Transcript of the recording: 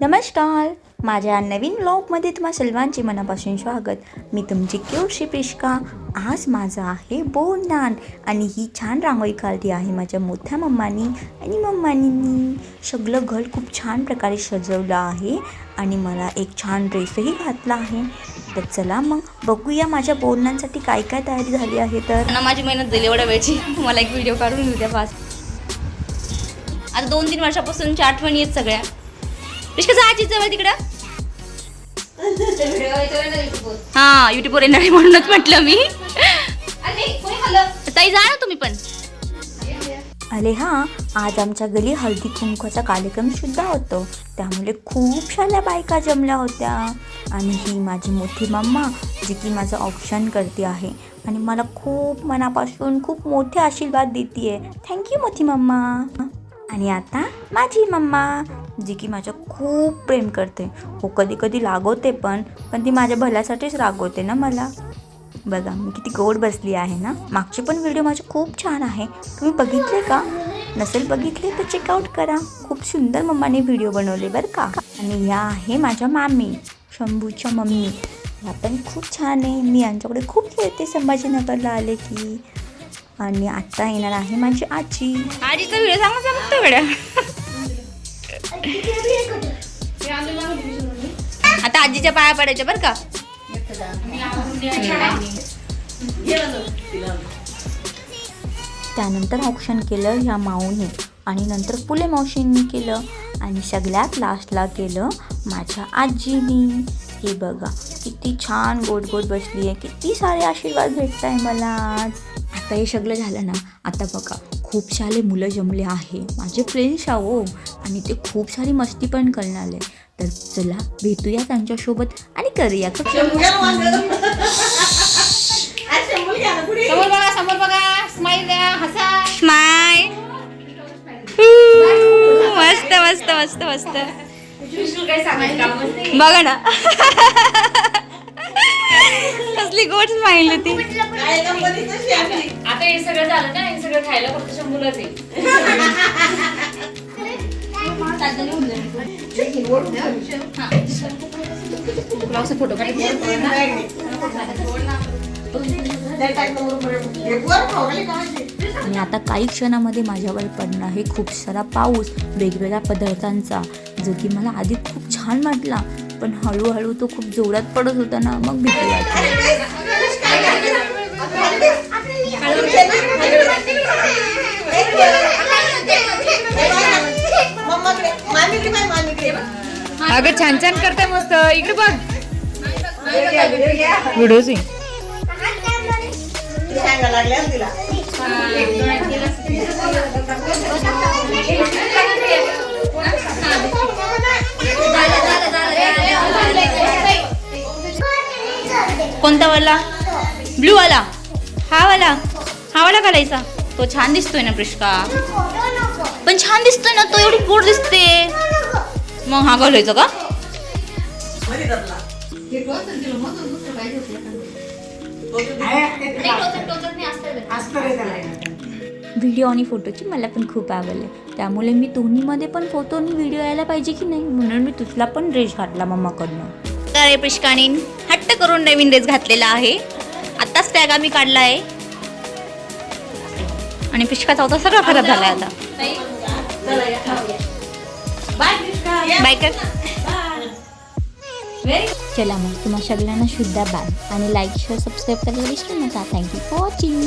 नमस्कार. माझ्या नवीन ब्लॉगमध्ये तुम्हा सर्वांचे मनापासून स्वागत. मी तुमची क्यूटशी प्रिष्का आज माझं आहे बोरनान आणि ही छान रांगोळी काढली आहे माझ्या मोठ्या मम्मानी आणि मम्मानी सगळं घर खूप छान प्रकारे सजवलं आहे. आणि मला एक छान ड्रेसही घातला आहे. तर चला मग बघूया माझ्या बोलण्यांसाठी काय काय तयारी झाली आहे तर. ना माझी मेहनत झाली एवढ्या वेळची. मला एक व्हिडिओ काढून घेऊ द्या फास्ट. आता दोन तीन वर्षापासूनच्या आठवणी आहेत सगळ्या. पिष्का जायची जवळ तिकडं. हा युट्यूबवर येणार आहे म्हणूनच म्हटलं मी. ताई जा ना तुम्ही पण. अरे हां आज आमच्या घरी हळदी कुंकवाचा कार्यक्रम सुद्धा होतो. त्यामुळे खूप साऱ्या बायका जमल्या होत्या. आणि ही माझी मोठी मम्मा जी की माझं ऑप्शन करते आहे. आणि मला खूप मनापासून खूप मोठे आशीर्वाद देते आहे थँक्यू मोठी मम्मा. आणि आता माझी मम्मा. जी की माझ्या खूप प्रेम करते. हो कधी कधी रागवते पण पण ती माझ्या भल्यासाठीच रागवते ना मला. बघा मी किती गोड बसली आहे ना? मागचे पण व्हिडिओ माझे खूप छान आहे. तुम्ही बघितले का? नसेल बघितले तर चेकआउट करा. खूप सुंदर मम्माने व्हिडिओ बनवले बरं का? आणि ह्या आहे माझ्या मामी शंभूच्या मम्मी. ह्या पण खूप छान आहे. मी यांच्याकडे खूप खेळते संभाजीनगरला आले की. आणि आत्ता येणार आहे माझी आजी. आजीचा व्हिडिओ सांगा सांगतो गड्या आता आजीच्या पाया पडायच्या बरं का? त्यानंतर ऑप्शन केलं ह्या माऊने आणि नंतर फुले मावशींनी केलं आणि सगळ्यात लास्टला केलं माझ्या आजीनी. हे बघा किती छान गोड गोड बसली आहे किती सारे आशीर्वाद भेटत आहे मला आज. आता हे सगळं झालं ना आता बघा. खूप सारे मुलं जमले आहे. माझे फ्रेंड्स आहो. आणि ते खूप सारी मस्ती पण करणार. आहे तर चला भेटूया त्यांच्यासोबत आणि करूया समोर बघा समोर बघा. स्माईल द्या हसा. स्माईल मस्त मस्त मस्त मस्त. बघा ना. कसली गोड स्माईल होती. आता हे सगळं झालं ना हे सगळं खायला फक्त शंभूलाच आहे. फोटो आणि आता काही क्षणामध्ये माझ्यावर पडणार आहे खूप सारा पाऊस वेगवेगळ्या पदार्थांचा जो की मला आधी खूप छान वाटला. पण हळूहळू तो खूप जोरात पडत होता ना मग भीती वाटली. अगं छान छान करताय मस्त. इकडे बघ. व्हिडिओ कोणता वाला? ब्लू वाला. हा वाला. हा वाला घालायचा. तो छान दिसतोय ना प्रिष्का? पण छान दिसतोय ना तो एवढी गोड दिसते. मग हा घालायचा का? व्हिडिओ आणि फोटोची मला पण खूप आवडले त्यामुळे मी दोन्हीमध्ये पण फोटो आणि व्हिडिओ यायला पाहिजे की नाही? म्हणून मी तुझला पण ड्रेस घातला मम्माकडनं तर प्रिष्काने हट्ट करून नवीन ड्रेस घातलेला आहे. आत्ताच टॅग आम्ही काढला आहे. आणि पिष्काचा होता सगळा खराब झालाय आता. बाय कर. चला मग तुम्हा सगळ्यांना शुद्धा बाय आणि लाईक शेअर सबस्क्राईब करायला विसरू नका. Thank you for watching